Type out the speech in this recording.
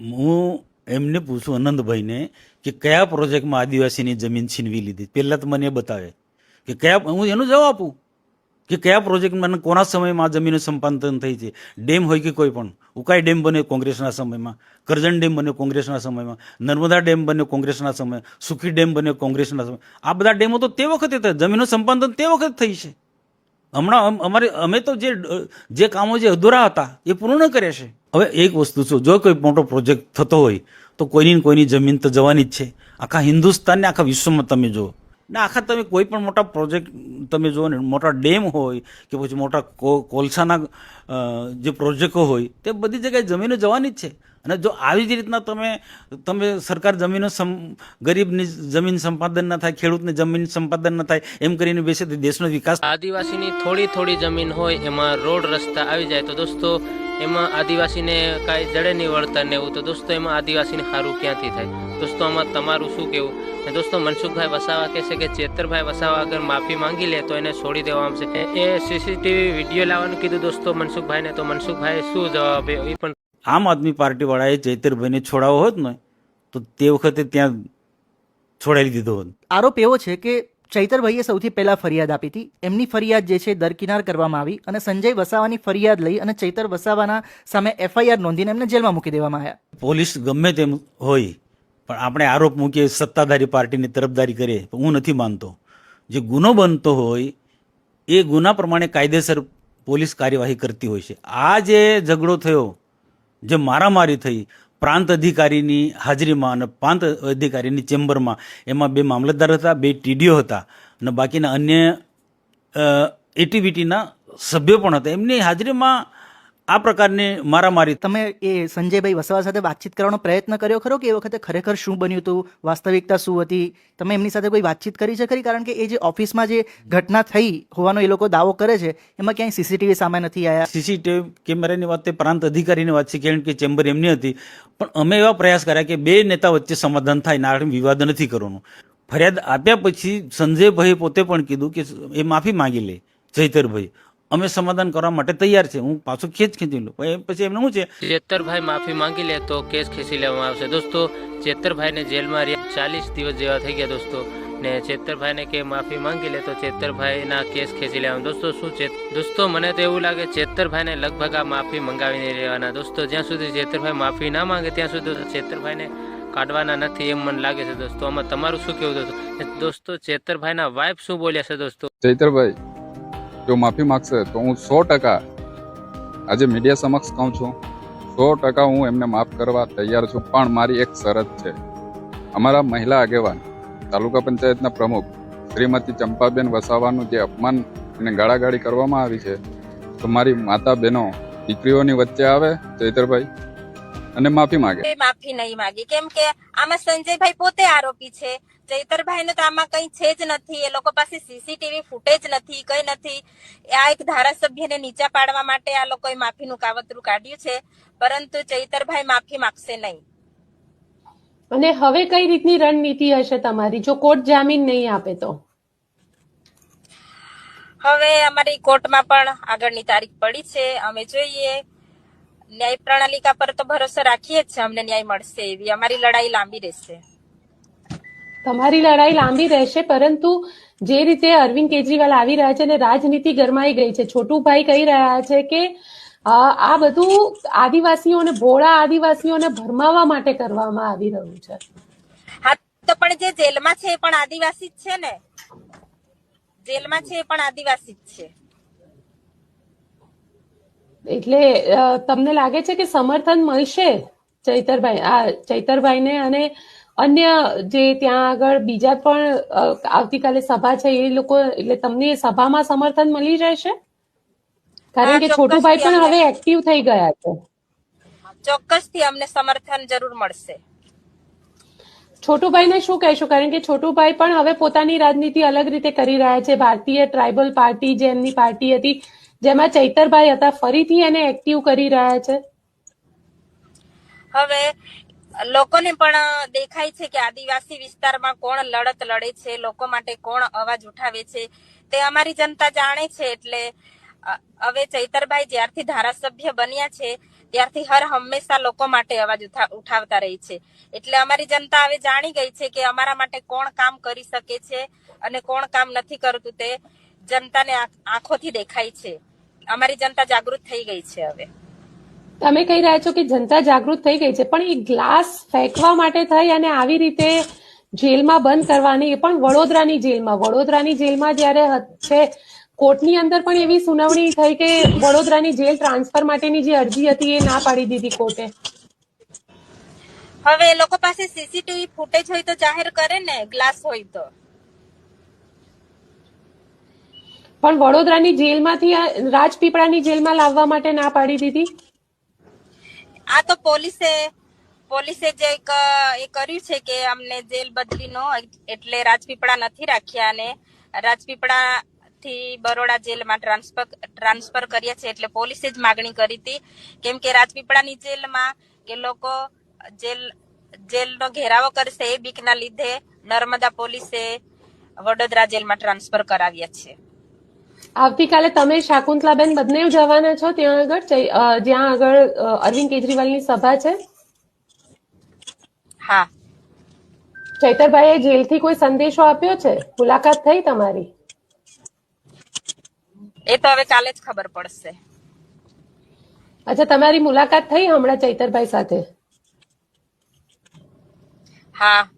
હું એમને પૂછું આનંદભાઈને કે કયા પ્રોજેક્ટમાં આદિવાસીની જમીન છીનવી લીધી. પહેલાં તો મને એ બતાવે કે કયા, હું એનો જવાબ આપું કે કયા પ્રોજેક્ટમાં કોના સમયમાં આ જમીનનું સંપાદન થઈ છે. ડેમ હોય કે કોઈ પણ. ઉકાઈ ડેમ બન્યો કોંગ્રેસના સમયમાં, કરજણ ડેમ બન્યો કોંગ્રેસના સમયમાં, નર્મદા ડેમ બન્યો કોંગ્રેસના સમય સુખી ડેમ બન્યો કોંગ્રેસના સમય આ બધા ડેમો તો તે વખતે થયા જમીનનું સંપાદન તે વખતે થઈ છે. હમણાં અમારે, અમે તો જે જે કામો જે અધૂરા હતા, એ પૂર્ણ કર્યા છે. હવે એક વસ્તુ છે, જો કોઈ મોટો પ્રોજેક્ટ થતો હોય, તો કોઈની કોઈની જમીન તો જવાની જ છે. આખા હિન્દુસ્તાનને આખા વિશ્વમાં તમે જુઓ. ને આખા તમે કોઈ પણ મોટા પ્રોજેક્ટ તમે જુઓ ને, મોટા ડેમ હોય કે પછી મોટા કોલસાના જે પ્રોજેક્ટો હોય, તે બધી જગ્યાએ જમીનો જવાની જ છે. અને જો આવી જ રીતના તમે તમે સરકાર જમીનો સમ, ગરીબની જમીન સંપાદન ના થાય, ખેડૂતને જમીન સંપાદન ના થાય, એમ કરીને બેસે દેશનો વિકાસ આદિવાસીની થોડી થોડી જમીન હોય, એમાં રોડ રસ્તા આવી જાય. તો દોસ્તો એમાં આદિવાસીને કાંઈ જડે નહીં વળતર ને એવું. તો દોસ્તો એમાં આદિવાસીને સારું ક્યાંથી થાય? દોસ્તો આમાં તમારું શું કહેવું ને દોસ્તો મનસુખભાઈ વસાવા કહે છે કે ચેતરભાઈ વસાવા અગર માફી માંગી લે તો એને છોડી દેવામાં આવશે. એ સીસીટીવી વીડિયો લાવવાનું કીધું દોસ્તો મનસુખભાઈને તો મનસુખભાઈ શું જવાબ આપ્યો? એ પણ આમ આદમી પાર્ટીવાળાએ ચૈતરભાઈને છોડાવો હોત ને તો તે વખતે ત્યાં છોડાવી દીધો હોત. આરોપ એવો છે કે ચૈતરભાઈએ સૌથી પહેલાં ફરિયાદ આપી હતી. એમની ફરિયાદ જે છે, દરકિનાર કરવામાં આવી અને સંજય વસાવાની ફરિયાદ લઈ અને ચૈતર વસાવાના સામે એફઆઈઆર નોંધીને એમને જેલમાં મૂકી દેવામાં આવ્યા. પોલીસ ગમે તેમ હોય, પણ આપણે આરોપ મૂકીએ સત્તાધારી પાર્ટીની તરફદારી કરીએ હું નથી માનતો. જે ગુનો બનતો હોય, એ ગુના પ્રમાણે કાયદેસર પોલીસ કાર્યવાહી કરતી હોય છે. આ જે ઝઘડો થયો, જે મારામારી થઈ પ્રાંત અધિકારીની હાજરીમાં અને પ્રાંત અધિકારીની ચેમ્બરમાં એમાં બે મામલતદાર હતા, બે ટીડીઓ હતા અને બાકીના અન્ય એટીવીટીના સભ્યો પણ હતા. એમની હાજરીમાં આ પ્રકારની મારામારી તમે એ સંજયભાઈ વસાવા સાથે વાતચીત કરવાનો પ્રયત્ન કર્યો ખરો કે એ વખતે ખરેખર શું બન્યું હતું? વાસ્તવિકતા શું હતી? તમે એમની સાથે કોઈ વાતચીત કરી છે ખરી? કારણ કે એ જે ઓફિસમાં જે ઘટના થઈ હોવાનો એ લોકો દાવો કરે છે એમાં ક્યાંય સીસીટીવી સામે નથી આવ્યા સીસીટીવી કેમેરાની વાત તે પ્રાંત અધિકારીની વાત છે કારણ કે ચેમ્બર એમની હતી. પણ અમે એવા પ્રયાસ કર્યા કે બે નેતા વચ્ચે સમાધાન થાય ના વિવાદ નથી કરવાનો. ફરિયાદ આપ્યા પછી સંજયભાઈ પોતે પણ કીધું કે એ માફી માંગી લે ચૈતરભાઈ અમે સમાધાન કરવા માટે તૈયાર છે. હું પાછું ખેંચ ખેંચી લઉં. પણ એ પછી એમને શું છે? ચેતરભાઈ માફી માંગી લે તો કેસ ખેંચી લેવામાં આવશે. દોસ્તો ચેતરભાઈને જેલમાં રહ્યા ચાલીસ દિવસ જેવા થઈ ગયા દોસ્તો. ને ચેતરભાઈને કે માફી માંગી લે તો ચેતરભાઈના કેસ ખેંચી લેવાનું. દોસ્તો શું છે? દોસ્તો મને તો એવું લાગે ચેતરભાઈને લગભગ આ માફી મંગાવી નહીં રહેવાના. દોસ્તો જ્યાં સુધી ચેતરભાઈ માફી ના માંગે ત્યાં સુધી ચેતરભાઈને કાઢવાના નથી એમ મને લાગે છે દોસ્તો. આમાં તમારું શું કેવું દોસ્તો? ને દોસ્તો ચેતરભાઈના વાઇફ શું બોલ્યા છે દોસ્તો? ચૈતરભાઈ જો માફી માંગશે તો હું સો ટકા આજે મીડિયા સમક્ષ કહું છું, સો ટકા હું એમને માફ કરવા તૈયાર છું, પણ મારી એક શરત છે. અમારા મહિલા આગેવાન, તાલુકા પંચાયતના પ્રમુખ શ્રીમતી ચંપાબેન વસાવાનું જે અપમાન અને ગાળાગાળી કરવામાં આવી છે, તો મારી માતા બહેનો દીકરીઓની વચ્ચે આવે, ચૈતરભાઈ? અને માફી માંગે. માફી નહીં માંગી. કેમ કે આમાં સંજયભાઈ પોતે આરોપી છે. ચૈતરભાઈ ને તો આમાં કઈ છે જ નથી. એ લોકો પાસે સીસીટીવી ફૂટેજ નથી કઈ નથી. આ એક ધારાસભ્યને નીચા પાડવા માટે આ લોકોએ માફીનું કાવતરું કાઢ્યું છે. પરંતુ ચૈતરભાઈ માફી માંગશે નહીં. અને હવે કઈ રીતની રણનીતિ હશે તમારી? જો કોર્ટ જામીન નહીં આપે તો? હવે અમારી કોર્ટમાં પણ આગળની તારીખ પડી છે. અમે જોઈએ. ન્યાય પ્રણાલિકા પર તો ભરોસો રાખીએ જ છે અમને ન્યાય મળશે એવી. અમારી લડાઈ લાંબી રહેશે. તમારી લડાઈ લાંબી રહેશે પરંતુ જે રીતે અરવિંદ કેજરીવાલ આવી રહ્યા છે અને રાજનીતિ ગરમાઈ ગઈ છે છોટુભાઈ કહી રહ્યા છે કે આ બધું આદિવાસીઓને ભોળા આદિવાસીઓને ભરમાવા માટે કરવામાં આવી રહ્યું છે. હા તો પણ જે જેલમાં છે એ પણ આદિવાસી જ છે ને? જેલમાં છે એ પણ આદિવાસી જ છે. એટલે તમને લાગે છે કે સમર્થન મળશે ચૈતરભાઈ? આ ચૈતરભાઈને અને અન્ય જે ત્યાં આગળ બીજા પણ આવતીકાલે સભા છે એ લોકો એટલે તમને સભામાં સમર્થન મળી રહેશે? કારણ કે છોટુભાઈ પણ હવે એક્ટિવ થઈ ગયા છે. ચોક્કસથી અમને સમર્થન જરૂર મળશે. છોટુભાઈને શું કહેશું? કારણ કે છોટુભાઈ પણ હવે પોતાની રાજનીતિ અલગ રીતે કરી રહ્યા છે. ભારતીય ટ્રાઇબલ પાર્ટી જે એમની પાર્ટી હતી જેમાં ચૈતરભાઈ હતા, ફરીથી એને એક્ટિવ કરી રહ્યા છે. હવે, લોકોને પણ દેખાય છે કે આદિવાસી વિસ્તારમાં કોણ લડત લડે છે, લોકો માટે કોણ અવાજ ઉઠાવે છે, તે અમારી જનતા જાણે છે, એટલે હવે ચૈતરભાઈ જ્યારથી ધારાસભ્ય બન્યા છે, ત્યારથી હર હંમેશા લોકો માટે અવાજ ઉઠાવતા રહી છે. એટલે અમારી જનતા હવે જાણી ગઈ છે કે અમારા માટે કોણ કામ કરી શકે છે અને કોણ કામ નથી કરતું તે જનતાને આંખ- આંખોથી દેખાય છે. અમારી જનતા જાગૃત થઈ ગઈ છે હવે. તમે કહી રહ્યા છો કે જનતા જાગૃત થઈ ગઈ છે પણ એ ગ્લાસ ફેંકવા માટે થઈ અને આવી રીતે જેલમાં બંધ કરવાની એ પણ વડોદરાની જેલમાં. વડોદરાની જેલમાં જ્યારે છે કોર્ટની અંદર પણ એવી સુનાવણી થઈ કે વડોદરાની જેલ ટ્રાન્સફર માટેની જે અરજી હતી એ ના પાડી દીધી કોર્ટે. હવે એ લોકો પાસે સીસીટીવી ફૂટેજ હોય તો જાહેર કરે ને ગ્લાસ હોય તો. પણ વડોદરાની જેલમાંથી આ રાજપીપળાની જેલમાં લાવવા માટે ના પાડી દીધી? આ તો પોલીસે પોલીસે જે એક, એ કર્યું છે કે અમને જેલ બદલીનો એટલે રાજપીપળા નથી રાખ્યા અને રાજપીપળા થી બરોડા જેલમાં ટ્રાન્સફર ટ્રાન્સફર કર્યા છે એટલે પોલીસે જ માગણી કરી હતી. કેમ કે રાજપીપળાની જેલમાં કે લોકો જેલ, જેલનો ઘેરાવો કરશે એ બીકના લીધે નર્મદા પોલીસે વડોદરા જેલમાં ટ્રાન્સફર કરાવ્યા છે. આવતીકાલે તમે શાકુંતલાબેન બંને જવાના છો ત્યાં આગળ? જ્યાં આગળ અરવિંદ કેજરીવાલની સભા છે? હા. ચૈતરભાઈએ જેલથી કોઈ સંદેશો આપ્યો છે? મુલાકાત થઈ તમારી? એ તો હવે કાલે જ ખબર પડશે. અચ્છા તમારી મુલાકાત થઈ હમણાં ચૈતરભાઈ સાથે? હા.